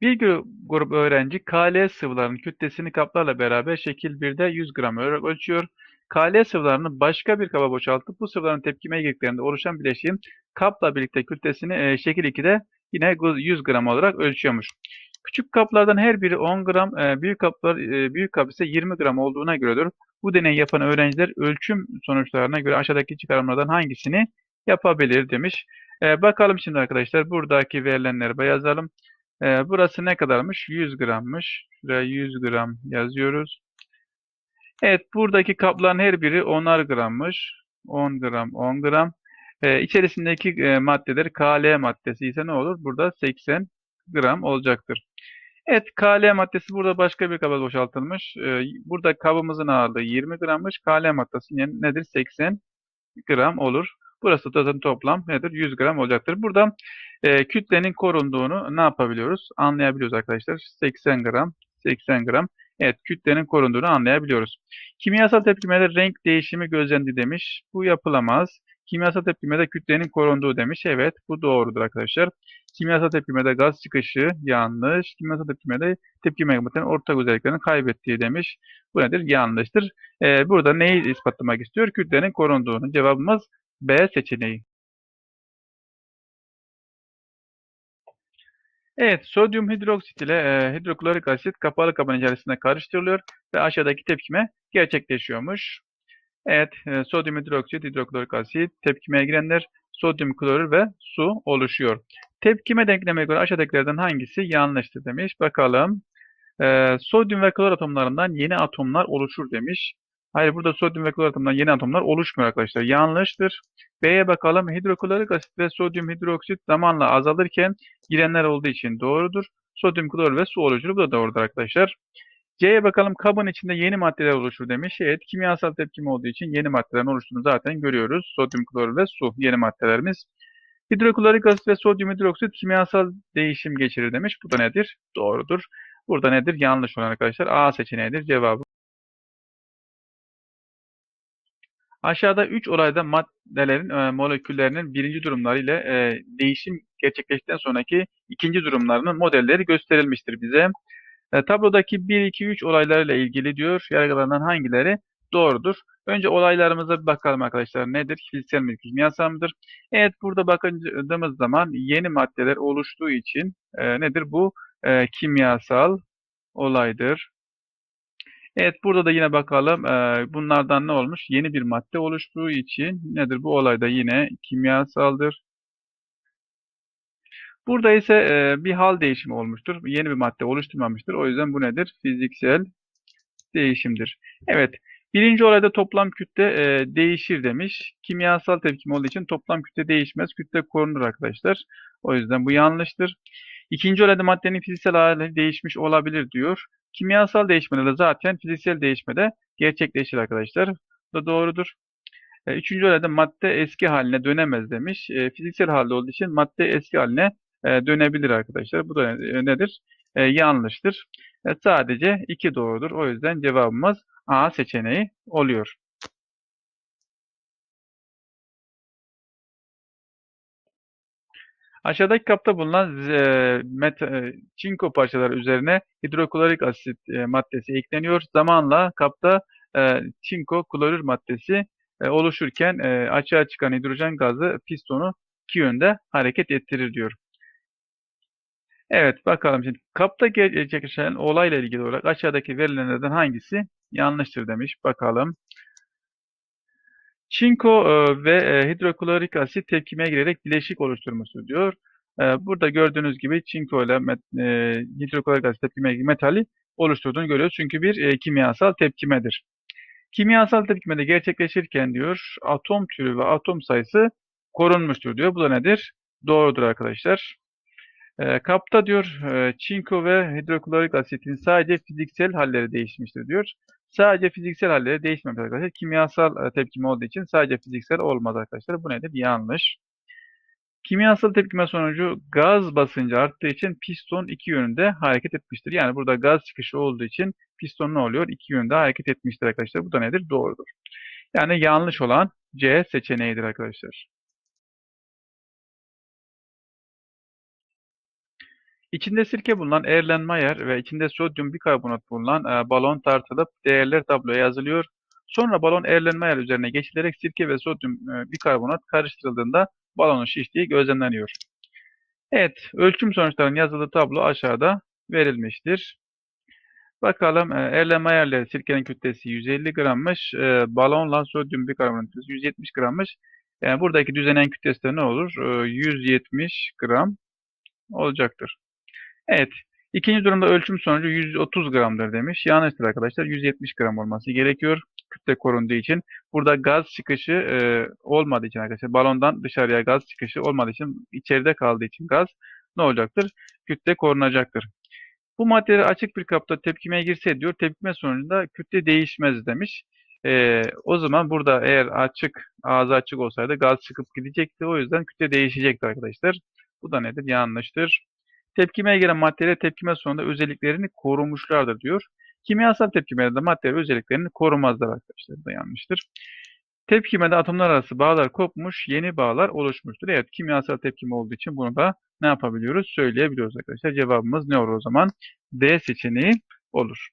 Bir gru- grup öğrenci KL sıvılarının kütlesini kaplarla beraber şekil 1'de 100 gram olarak ölçüyor. KL sıvılarını başka bir kaba boşaltıp bu sıvıların tepkime girdiklerinde oluşan bileşiğin kapla birlikte kütlesini e, şekil 2'de yine 100 gram olarak ölçüyormuş. Küçük kaplardan her biri 10 gram, e, büyük kaplar e, büyük kap ise 20 gram olduğuna göredir. Bu deneyi yapan öğrenciler ölçüm sonuçlarına göre aşağıdaki çıkarımlardan hangisini yapabilir demiş. E, bakalım şimdi arkadaşlar buradaki verilenleri yazalım. E, burası ne kadarmış? 100 grammış. Şuraya 100 gram yazıyoruz. Evet buradaki kapların her biri 10'ar grammış. 10 gram 10 gram. E, içerisindeki e, maddeler KL maddesi ise ne olur? Burada 80 gram olacaktır. Evet KL maddesi burada başka bir kaba boşaltılmış. E, burada kabımızın ağırlığı 20 grammış. KL maddesi nedir? 80 gram olur. Burası da toplam nedir? 100 gram olacaktır. Burada e, kütlenin korunduğunu ne yapabiliyoruz? Anlayabiliyoruz arkadaşlar. 80 gram, 80 gram. Evet, kütlenin korunduğunu anlayabiliyoruz. Kimyasal tepkimede renk değişimi gözlendi demiş. Bu yapılamaz. Kimyasal tepkimede kütlenin korunduğu demiş. Evet, bu doğrudur arkadaşlar. Kimyasal tepkimede gaz çıkışı yanlış. Kimyasal tepkimede tepkime yapılan ortak özelliklerini kaybettiği demiş. Bu nedir? Yanlıştır. Ee, burada neyi ispatlamak istiyor? Kütlenin korunduğunu. Cevabımız B seçeneği. Evet, sodyum hidroksit ile e, hidroklorik asit kapalı kabın içerisinde karıştırılıyor ve aşağıdaki tepkime gerçekleşiyormuş. Evet, e, sodyum hidroksit, hidroklorik asit, tepkimeye girenler sodyum klorür ve su oluşuyor. Tepkime denklemine göre aşağıdakilerden hangisi yanlıştır demiş. Bakalım. E, sodyum ve klor atomlarından yeni atomlar oluşur demiş. Hayır burada sodyum ve klor atomlarından yeni atomlar oluşmuyor arkadaşlar. Yanlıştır. B'ye bakalım. Hidroklorik asit ve sodyum hidroksit zamanla azalırken girenler olduğu için doğrudur. Sodyum klor ve su oluşur. Bu da doğrudur arkadaşlar. C'ye bakalım kabın içinde yeni maddeler oluşur demiş. Evet kimyasal tepkime olduğu için yeni maddelerin oluştuğunu zaten görüyoruz. Sodyum klor ve su yeni maddelerimiz. Hidroklorik asit ve sodyum hidroksit kimyasal değişim geçirir demiş. Bu da nedir? Doğrudur. Burada nedir? Yanlış olan arkadaşlar. A seçeneğidir cevabı. Aşağıda 3 olayda maddelerin e, moleküllerinin birinci durumları ile e, değişim gerçekleştikten sonraki ikinci durumlarının modelleri gösterilmiştir bize. E, tablodaki 1, 2, 3 olaylarıyla ilgili diyor yargılarından hangileri doğrudur? Önce olaylarımıza bir bakalım arkadaşlar. Nedir? Fiziksel mi, kimyasal mıdır? Evet burada bakındığımız zaman yeni maddeler oluştuğu için e, nedir? Bu e, kimyasal olaydır. Evet burada da yine bakalım e, bunlardan ne olmuş? Yeni bir madde oluştuğu için nedir? Bu olay da yine kimyasaldır. Burada ise e, bir hal değişimi olmuştur. Yeni bir madde oluşturmamıştır. O yüzden bu nedir? Fiziksel değişimdir. Evet. Birinci olayda toplam kütle e, değişir demiş. Kimyasal tepkim olduğu için toplam kütle değişmez. Kütle korunur arkadaşlar. O yüzden bu yanlıştır. İkinci olayda maddenin fiziksel hali değişmiş olabilir diyor. Kimyasal değişmede de zaten fiziksel değişmede gerçekleşir arkadaşlar. Bu da doğrudur. E, üçüncü olayda madde eski haline dönemez demiş. E, fiziksel halde olduğu için madde eski haline e, dönebilir arkadaşlar. Bu da nedir? Yanlıştır. Sadece iki doğrudur. O yüzden cevabımız A seçeneği oluyor. Aşağıdaki kapta bulunan e, met, e, çinko parçaları üzerine hidroklorik asit e, maddesi ekleniyor. Zamanla kapta e, çinko klorür maddesi e, oluşurken e, açığa çıkan hidrojen gazı pistonu iki yönde hareket ettirir diyor. Evet bakalım şimdi kapta gerçekleşen olayla ilgili olarak aşağıdaki verilenlerden hangisi yanlıştır demiş. Bakalım. Çinko e, ve e, hidroklorik asit tepkimeye girerek bileşik oluşturması diyor. E, burada gördüğünüz gibi çinko ile hidroklorik asit tepkimeye metali oluşturduğunu görüyoruz. Çünkü bir kimyasal tepkimedir. Kimyasal tepkimede gerçekleşirken diyor atom türü ve atom sayısı korunmuştur diyor. Bu da nedir? Doğrudur arkadaşlar. E, kapta diyor e, çinko ve hidroklorik asitin sadece fiziksel halleri değişmiştir diyor. Sadece fiziksel halleri değişmemiş arkadaşlar. Kimyasal e, tepkime olduğu için sadece fiziksel olmaz arkadaşlar. Bu nedir? Yanlış. Kimyasal tepkime sonucu gaz basıncı arttığı için piston iki yönünde hareket etmiştir. Yani burada gaz çıkışı olduğu için piston ne oluyor? İki yönde hareket etmiştir arkadaşlar. Bu da nedir? Doğrudur. Yani yanlış olan C seçeneğidir arkadaşlar. İçinde sirke bulunan Erlenmeyer ve içinde sodyum bikarbonat bulunan e, balon tartılıp değerler tabloya yazılıyor. Sonra balon Erlenmeyer üzerine geçilerek sirke ve sodyum e, bikarbonat karıştırıldığında balonun şiştiği gözlemleniyor. Evet, ölçüm sonuçlarının yazılı tablo aşağıda verilmiştir. Bakalım e, Erlenmeyer'le sirkenin kütlesi 150 grammış, e, balonla sodyum bikarbonat 170 grammış. Yani buradaki düzenen kütlesi ne olur? E, 170 gram olacaktır. Evet. İkinci durumda ölçüm sonucu 130 gramdır demiş. Yanlıştır arkadaşlar. 170 gram olması gerekiyor. Kütle korunduğu için. Burada gaz çıkışı e, olmadığı için arkadaşlar. Balondan dışarıya gaz çıkışı olmadığı için içeride kaldığı için gaz ne olacaktır? Kütle korunacaktır. Bu maddeler açık bir kapta tepkimeye girse diyor. Tepkime sonucunda kütle değişmez demiş. E, o zaman burada eğer açık, ağzı açık olsaydı gaz çıkıp gidecekti. O yüzden kütle değişecekti arkadaşlar. Bu da nedir? Yanlıştır. Tepkimeye giren maddeler tepkime sonunda özelliklerini korumuşlardır diyor. Kimyasal tepkimelerde maddeler özelliklerini korumazlar arkadaşlar. Bu da yanlıştır. Tepkimede atomlar arası bağlar kopmuş, yeni bağlar oluşmuştur. Evet, kimyasal tepkime olduğu için bunu da ne yapabiliyoruz? Söyleyebiliyoruz arkadaşlar. Cevabımız ne olur o zaman? D seçeneği olur.